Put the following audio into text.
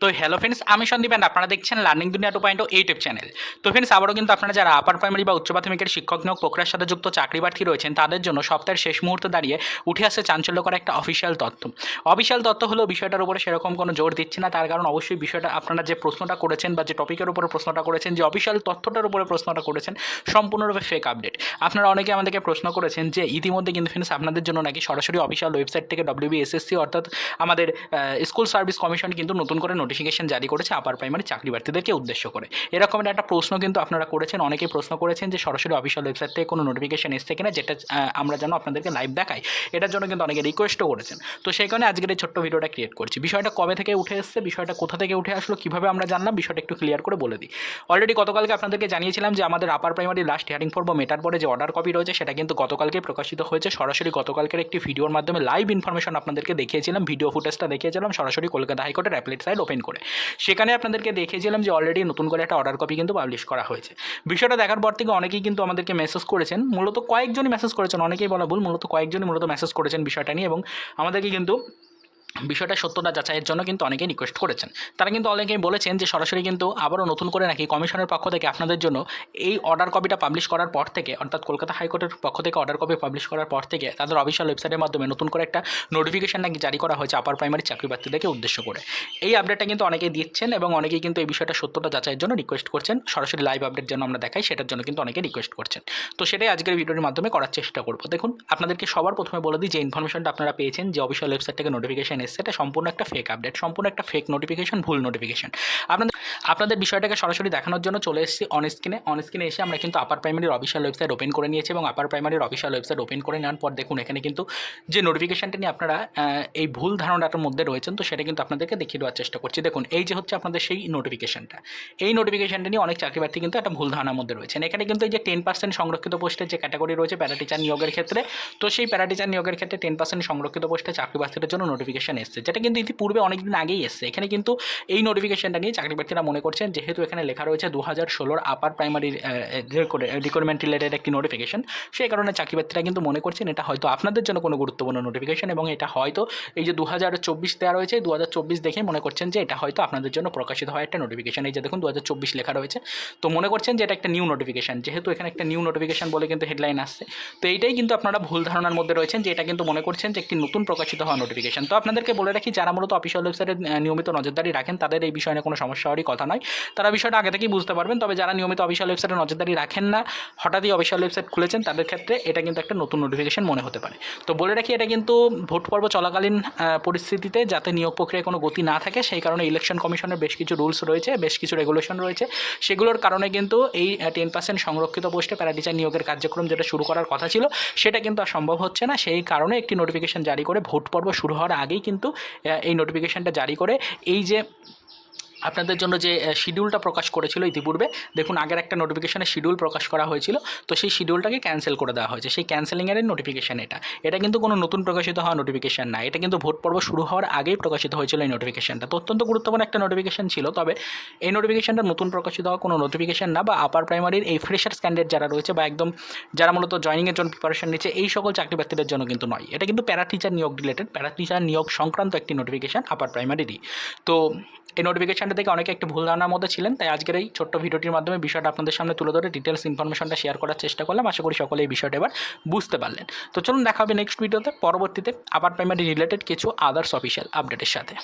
তো hello friends আমি Sandeep and আপনারা দেখছেন learning Duniya two point YouTube channel তো ফ্রেন্ডস আবারও কিন্তু আপনারা যারা আপার প্রাইমারি বা উচ্চ প্রাথমিকের শিক্ষক নিয়োগ প্রক্রিয়ার সাথে যুক্ত চাকরি প্রার্থী রয়েছেন, তাদের জন্য সপ্তাহের শেষ মুহূর্তে দাঁড়িয়ে উঠে আসছে চাঞ্চল্যকর একটা অফিসিয়াল তথ্য। অফিসিয়াল তথ্য হলো বিষয়টার উপরে সেরকম কোনো জোর দিচ্ছে না, তার কারণ অবশ্যই বিষয়টা আপনারা যে প্রশ্নটা করেছেন বা যে টপিকের উপরে প্রশ্নটা করেছেন, যে অফিসিয়াল তথ্যটার উপরে প্রশ্নটা করেছেন, সম্পূর্ণরূপে ফেক আপডেট আপনারা অনেকে আমাদেরকে প্রশ্ন করেছেন যে ইতিমধ্যে কিন্তু ফ্রেন্ডস আপনাদের জন্য নাকি সরাসরি অফিসিয়াল ওয়েবসাইট থেকে ডব্লিউবিএসএসসি অর্থাৎ আমাদের স্কুল সার্ভিস কমিশন কিন্তু নতুন করে নোটিফিকেশন জারি করেছে আপার প্রাইমারি চাকরি প্রার্থীদেরকে উদ্দেশ্য করে। এরকমের একটা প্রশ্ন কিন্তু আপনারা করেছেন, অনেকেই প্রশ্ন করেছেন যে সরাসরি অফিসিয়াল ওয়েবসাইট থেকে কোনো নোটিফিকেশন এসছে কিনা যেটা আমরা যেন আপনাদেরকে লাইভ দেখাই। এটার জন্য কিন্তু অনেকে রিকোয়েস্টও করেছেন। তো সেই কারণে আজকের এই ছোট্ট ভিডিওটা ক্রিয়েট করছি। বিষয়টা কবে থেকে উঠে এসছে, বিষয়টা কোথা থেকে উঠে আসলো, কীভাবে আমরা জানলাম, বিষয়টা একটু ক্লিয়ার করে বলে দিই। অলরেডি গতকালকে আপনাদেরকে জানিয়েছিলাম যে আমাদের আপার প্রাইমারি লাস্ট হিয়ারিং পর্ব মেটার পরে যে অর্ডার কপি রয়েছে, সেটা কিন্তু গতকালকে প্রকাশিত হয়েছে। সরাসরি গতকালকের একটি ভিডিওর মাধ্যমে লাইভ ইনফরমেশন আপনাদেরকে দেখিয়েছিলাম ভিডিও ফুটেজটা দেখিয়েছিলাম। সরাসরি কলকাতা হাইকোর্টের অ্যাপলেট সাইট ওপেন করে। সেখানে আপনাদেরকে দেখিয়েছিলাম যে অলরেডি নতুন করে একটা অর্ডার কপি কিন্তু পাবলিশ করা হয়েছে। বিষয়টা দেখার পর থেকে অনেকেই কিন্তু আমাদেরকে মেসেজ করেছেন। মূলত কয়েকজনই মেসেজ করেছেন। অনেকেই বলা ভুল, মূলত কয়েকজনই মূলত মেসেজ করেছেন বিষয়টা নিয়ে এবং আমাদেরকে কিন্তু বিষয়টা সত্যতা যাচাইয়ের জন্য কিন্তু অনেকেই রিকোয়েস্ট করেছেন। তারা কিন্তু অনেকেই বলেছেন যে সরাসরি কিন্তু আবারও নতুন করে নাকি কমিশনের পক্ষ থেকে আপনাদের জন্য এই অর্ডার কপিটা পাবলিশ করার পর থেকে, অর্থাৎ কলকাতা হাইকোর্টের পক্ষ থেকে অর্ডার কপি পাবলিশ করার পর থেকে তাদের অফিসিয়াল ওয়েবসাইটের মাধ্যমে নতুন করে একটা নোটিফিকেশন নাকি জারি করা হয়েছে আপার প্রাইমারি চাকরি প্রার্থীদেরকে উদ্দেশ্য করে। এই আপডেটটা কিন্তু অনেকেই দিচ্ছেন এবং অনেকেই কিন্তু এই বিষয়টা সত্যতা যাচাইয়ের জন্য রিকোয়েস্ট করছেন। সরাসরি লাইভ আপডেট যেন আমরা দেখাই, সেটার জন্য কিন্তু অনেকে রিকোয়েস্ট করছেন। তো সেটাই আজকের ভিডিওর মাধ্যমে করার চেষ্টা করব। দেখুন, আপনাদেরকে সবার প্রথমে বলে দিই যে ইনফরমেশনটা আপনারা পেয়েছেন, যে অফিসিয়াল ওয়েবসাইট থেকে নোটিফিকেশন এসছে এটা সম্পূর্ণ একটা ফেক আপডেট সম্পূর্ণ একটা ফেক নোটিফিকেশন ভুল নোটিফিকেশন আপনাদের আপনাদের বিষয়টাকে সরাসরি দেখানোর জন্য চলে এসেছি অন স্ক্রিনে অন এসে আমরা কিন্তু আপার প্রাইমারির অফিসিয়াল ওয়েবসাইট ওপেন করে নিয়েছি এবং আপার প্রাইমারির অফিসিয়াল ওয়েবসাইট ওপেন করে নেওয়ার পর দেখুন, এখানে কিন্তু যে নোটিফিকেশনটা নিয়ে আপনারা এই ভুল ধারণাটার মধ্যে রয়েছেন, তো সেটা কিন্তু আপনাদেরকে দেখিয়ে দেওয়ার চেষ্টা করছি। দেখুন, এই যে হচ্ছে আপনাদের সেই নোটিফিকেশনটা এই নোটিফিকেশনটা নিয়ে অনেক চাকরি প্রার্থী কিন্তু একটা ভুল ধারণার মধ্যে রয়েছেন। এখানে কিন্তু এই যে টেন পার্সেন্ট সংরক্ষিত পোস্টের যে ক্যাটাগরি রয়েছে প্যারা টিচার নিয়োগের ক্ষেত্রে, তো সেই প্যারা টিচার নিয়োগের ক্ষেত্রে টেন পার্সেন্ট সংরক্ষিত পোস্টে চাকরি প্রার্থীদের জন্য নোটিফিকেশন এসছে, যেটা কিন্তু ইতিপূর্বে অনেকদিন আগেই এসছে। এখানে কিন্তু এই নোটিফিকেশনটা নিয়ে চাকরি প্রার্থীরা মনে করছেন, যেহেতু এখানে লেখা রয়েছে দু হাজার ষোলোর আপার প্রাইমারি রিকোয়ারমেন্ট রিলেটেড একটি নোটিফিকেশন সেই কারণে চাকরি প্রার্থীরা কিন্তু মনে করছেন এটা হয়তো আপনাদের জন্য কোনো গুরুত্বপূর্ণ নোটিফিকেশন এবং এটা হয়তো এই যে দু হাজার চব্বিশ দেওয়া রয়েছে দু হাজার চব্বিশ দেখে মনে করছেন যে এটা হয়তো আপনাদের জন্য প্রকাশিত হয় একটা নোটিফিকেশন এই যে দেখুন দু হাজার চব্বিশ লেখা রয়েছে। তো মনে করছেন যে এটা একটা নিউ নোটিফিকেশন যেহেতু এখানে একটা নিউ নোটিফিকেশন বলে কিন্তু হেডলাইন আসছে। তো এইটাই কিন্তু আপনারা ভুল ধারণার মধ্যে রয়েছেন যে এটা কিন্তু মনে করছেন যে একটি নতুন প্রকাশিত হওয়া নোটিফিকেশন তো আপনাদেরকে বলে রাখি, যারা মূলত অফিসিয়াল ওয়েবসাইটে নিয়মিত নজরদারি রাখেন, তাদের এই বিষয়ে কোনো সমস্যা হওয়ারই কথা নয়। তারা বিষয়টা আগে থেকেই বুঝতে পারবেন। তবে যারা নিয়মিত অফিসিয়াল ওয়েবসাইটে নজরদারি রাখেন না, হঠাৎই অফিসিয়াল ওয়েবসাইট খুলেছেন, তাদের ক্ষেত্রে এটা কিন্তু একটা নতুন নোটিফিকেশন মনে হতে পারে। তো বলে রাখি, এটা কিন্তু ভোট পর্ব চলাকালীন পরিস্থিতিতে যাতে নিয়োগ প্রক্রিয়ায় কোনো গতি না থাকে, সেই কারণে ইলেকশন কমিশনের বেশ কিছু রুলস রয়েছে, বেশ কিছু রেগুলেশন রয়েছে। সেগুলোর কারণে কিন্তু এই টেন পার্সেন্ট সংরক্ষিত পোস্টে প্যারাটিচার নিয়োগের কার্যক্রম যেটা শুরু করার কথা ছিল, সেটা কিন্তু আর সম্ভব হচ্ছে না। সেই কারণে একটি নোটিফিকেশন জারি করে ভোট পর্ব শুরু হওয়ার আগেই কিন্তু এই নোটিফিকেশনটা জারি করে। এই যে আপনাদের জন্য যে শিডিউলটা প্রকাশ করেছিল ইতিপূর্বে, দেখুন আগের একটা নোটিফিকেশনের শিডিউল প্রকাশ করা হয়েছিল, তো সেই শিডিউলটাকে ক্যান্সেল করে দেওয়া হয়েছে। সেই ক্যান্সেলিংয়ের নোটিফিকেশান এটা। এটা কিন্তু কোনো নতুন প্রকাশিত হওয়া নোটিফিকেশান না। এটা কিন্তু ভোট পর্ব শুরু হওয়ার আগেই প্রকাশিত হয়েছিল এই নোটিফিকেশানটা তো অত্যন্ত গুরুত্বপূর্ণ একটা নোটিফিকেশান ছিল, তবে এই নোটিফিকেশানটা নতুন প্রকাশিত হওয়া কোনো নোটিফিকেশান না, বা আপার প্রাইমারির এই ফ্রেশার্স ক্যান্ডিডেট যারা রয়েছে, বা একদম যারা মূলত জয়নিংয়ের জন্য প্রিপারেশন নিচ্ছে, এই সকল চাকরি প্রার্থীদের জন্য কিন্তু নয়। এটা কিন্তু প্যারা টিচার নিয়োগ রিলেটেড প্যারা টিচার নিয়োগ সংক্রান্ত একটি নোটিফিকেশান আপার প্রাইমারিরই তো এই নোটিফিকেশনটা থেকে অনেকে একটা ভুল ধারণার মধ্যে ছিলেন, তাই আজকের এই ছোট্ট ভিডিওটির মাধ্যমে বিষয়টা আপনাদের সামনে তুলে ধরে ডিটেলস ইনফরমেশনটা শেয়ার করার চেষ্টা করলাম। আশা করি সকলে এই বিষয়টা এবার বুঝতে পারলেন। তো চলুন দেখা হবে নেক্সট ভিডিওতে পরবর্তীতে আপার পেমেন্ট রিলেটেড কিছু আদার্স অফিসিয়াল আপডেটের সাথে।